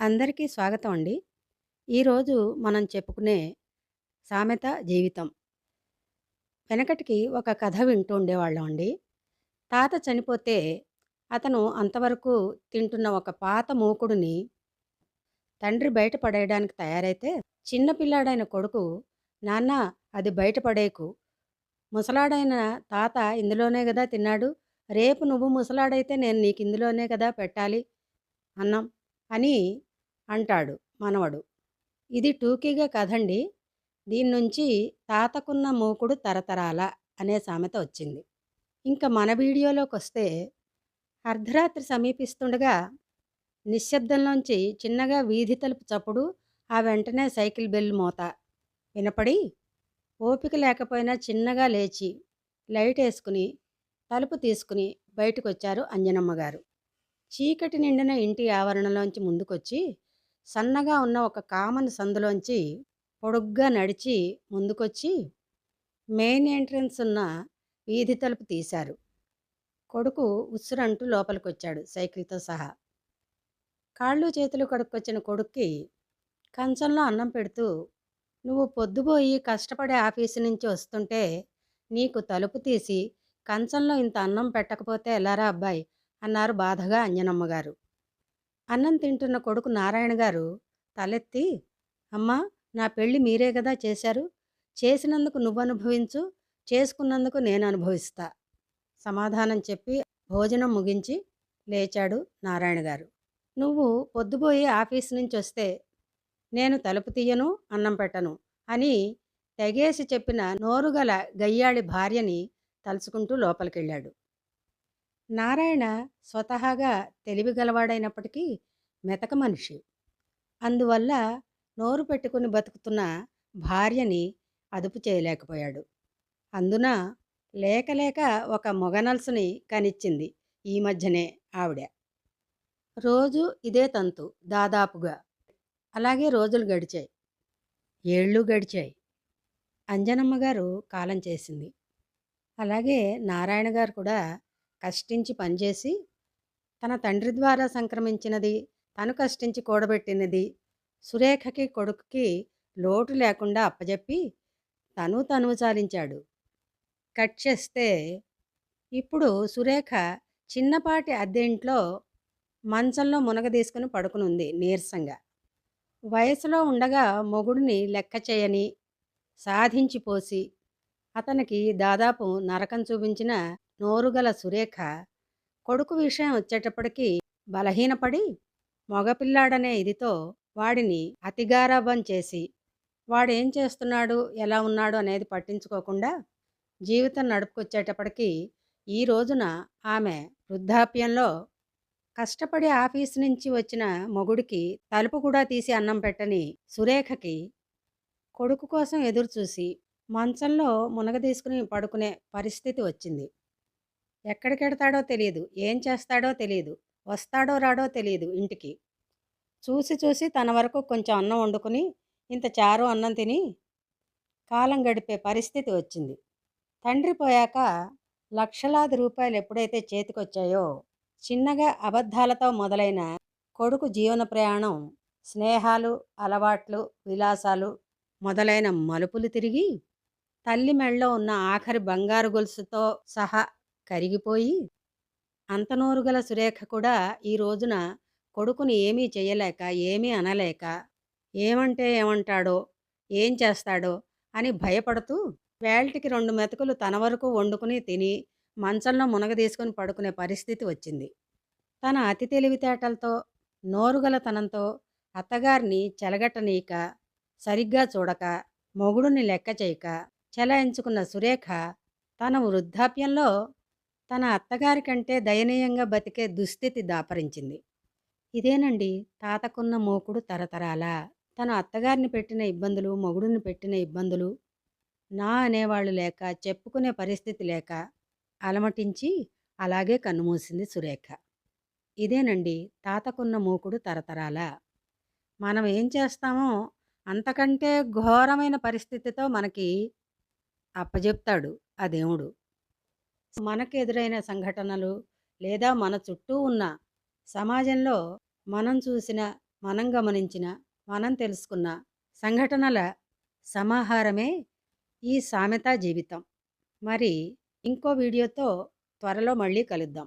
అందరికీ స్వాగతం అండి. ఈరోజు మనం చెప్పుకునే సామెత జీవితం. వెనకటికి ఒక కథ వింటూ ఉండేవాళ్ళం అండి. తాత చనిపోతే అతను అంతవరకు తింటున్న ఒక పాత మూకుడుని తండ్రి బయటపడేయడానికి తయారైతే చిన్న పిల్లాడైన కొడుకు నాన్నా అది బయటపడేకు ముసలాడైన తాత ఇందులోనే కదా తిన్నాడు. రేపు నువ్వు ముసలాడైతే నేను నీకు ఇందులోనే కదా పెట్టాలి అన్నం అని అంటాడు మనవడు. ఇది టూకీగా కథండి. దీని నుంచి తాతకున్న మూకుడు తరతరాల అనే సామెత వచ్చింది. ఇంకా మన వీడియోలోకి వస్తే అర్ధరాత్రి సమీపిస్తుండగా నిశ్శబ్దంలోంచి చిన్నగా వీధి తలుపు చప్పుడు, ఆ వెంటనే సైకిల్ బెల్ మోత వినపడి ఓపిక లేకపోయినా చిన్నగా లేచి లైట్ వేసుకుని తలుపు తీసుకుని బయటకొచ్చారు అంజనమ్మ గారు. చీకటి నిండిన ఇంటి ఆవరణలోంచి ముందుకొచ్చి సన్నగా ఉన్న ఒక కామన్ సందులోంచి పొడుగ్గా నడిచి ముందుకొచ్చి మెయిన్ ఎంట్రన్స్ ఉన్న వీధి తలుపు తీశారు. కొడుకు ఉస్సురంటూ లోపలికొచ్చాడు సైకిల్‌తో సహా. కాళ్ళు చేతులు కడుక్కొచ్చిన కొడుక్కి కంచంలో అన్నం పెడుతూ నువ్వు పొద్దుపోయి కష్టపడే ఆఫీసు నుంచి వస్తుంటే నీకు తలుపు తీసి కంచంలో ఇంత అన్నం పెట్టకపోతే ఎలారా అబ్బాయి అన్నారు బాధగా అంజనమ్మగారు అన్నం తింటున్న కొడుకు నారాయణ గారు తలెత్తి అమ్మా నా పెళ్ళి మీరే కదా చేశారు. చేసినందుకు నువ్వు అనుభవించు చేసుకున్నందుకు నేను అనుభవిస్తా. సమాధానం చెప్పి భోజనం ముగించి లేచాడు నారాయణ గారు. నువ్వు పొద్దుపోయే ఆఫీస్ నుంచి వస్తే నేను తలుపు తీయను, అన్నం పెట్టను అని తెగేసి చెప్పిన నోరుగల గయ్యాళి భార్యని తలుచుకుంటూ లోపలికెళ్ళాడు. నారాయణ స్వతహాగా తెలివి గలవాడైనప్పటికీ మెతక మనిషి. అందువల్ల నోరు పెట్టుకుని బతుకుతున్న భార్యని అదుపు చేయలేకపోయాడు. అందున లేకలేక ఒక ఒక మొగనల్సుని కనిచ్చింది ఈ మధ్యనే ఆవిడ. రోజు ఇదే తంతు దాదాపుగా. అలాగే రోజులు గడిచాయి. ఏళ్ళు గడిచాయి. అంజనమ్మ గారు కాలం చేసింది. అలాగే నారాయణ గారు కూడా కష్టించి పనిచేసి తన తండ్రి ద్వారా సంక్రమించినది, తను కష్టించి కూడబెట్టినది సురేఖకి, కొడుకుకి లోటు లేకుండా అప్పజెప్పి తను తనువు చాలించాడు. కట్ చేస్తే ఇప్పుడు సురేఖ చిన్నపాటి అద్దె ఇంట్లో మంచంలో మునగదీసుకుని పడుకునుంది నీరసంగా. వయసులో ఉండగా మొగుడిని లెక్క చేయని, సాధించిపోసి అతనికి దాదాపు నరకం చూపించిన నోరుగల సురేఖ కొడుకు విషయం వచ్చేటప్పటికీ బలహీనపడి మగపిల్లాడనే ఇదితో వాడిని అతిగారాభం చేసి వాడేం చేస్తున్నాడు, ఎలా ఉన్నాడు అనేది పట్టించుకోకుండా జీవితం నడుపుకొచ్చేటప్పటికీ ఈ రోజున ఆమె వృద్ధాప్యంలో కష్టపడి ఆఫీస్ నుంచి వచ్చిన మొగుడికి తలుపు కూడా తీసి అన్నం పెట్టని సురేఖకి కొడుకు కోసం ఎదురుచూసి మంచంలో మునగదీసుకుని పడుకునే పరిస్థితి వచ్చింది. ఎక్కడికెడతాడో తెలియదు ఏం చేస్తాడో తెలియదు వస్తాడో రాడో తెలియదు ఇంటికి. చూసి చూసి తన వరకు కొంచెం అన్నం వండుకుని ఇంత చారు అన్నం తిని కాలం గడిపే పరిస్థితి వచ్చింది. తండ్రి పోయాక లక్షలాది రూపాయలు ఎప్పుడైతే చేతికొచ్చాయో చిన్నగా అబద్ధాలతో మొదలైన కొడుకు జీవన ప్రయాణం స్నేహాలు, అలవాట్లు, విలాసాలు మొదలైన మలుపులు తిరిగి తల్లి మెడలో ఉన్న ఆఖరి బంగారు గొలుసుతో సహా కరిగిపోయి అంతనోరుగల సురేఖ కూడా ఈ రోజున కొడుకుని ఏమీ చేయలేక ఏమీ అనలేక, ఏమంటే ఏమంటాడో, ఏం చేస్తాడో అని భయపడుతూ వేల్టికి రెండు మెతుకులు తన వరకు వండుకుని తిని మంచంలో మునగదీసుకుని పడుకునే పరిస్థితి వచ్చింది. తన అతి తెలివితేటలతో, నోరుగలతనంతో అత్తగారిని చెలగట్టనీయక, సరిగ్గా చూడక, మొగుడుని లెక్క చేయక చెలాయించుకున్న సురేఖ తన వృద్ధాప్యంలో తన అత్తగారి కంటే దయనీయంగా బతికే దుస్థితి దాపరించింది. ఇదేనండి తాతకున్న మూకుడు తరతరాల. తన అత్తగారిని పెట్టిన ఇబ్బందులు, మొగుడుని పెట్టిన ఇబ్బందులు, నా అనేవాళ్ళు లేక, చెప్పుకునే పరిస్థితి లేక అలమటించి అలాగే కన్నుమూసింది సురేఖ. ఇదేనండి తాతకున్న మూకుడు తరతరాల. మనం ఏం చేస్తామో అంతకంటే ఘోరమైన పరిస్థితితో మనకి అప్పజెప్తాడు ఆ దేవుడు. మనకు ఎదురైన సంఘటనలు లేదా మన చుట్టూ ఉన్న సమాజంలో మనం చూసిన మనం గమనించిన, మనం తెలుసుకున్న సంఘటనల సమాహారమే ఈ సామెత జీవితం. మరి ఇంకో వీడియోతో త్వరలో మళ్ళీ కలుద్దాం.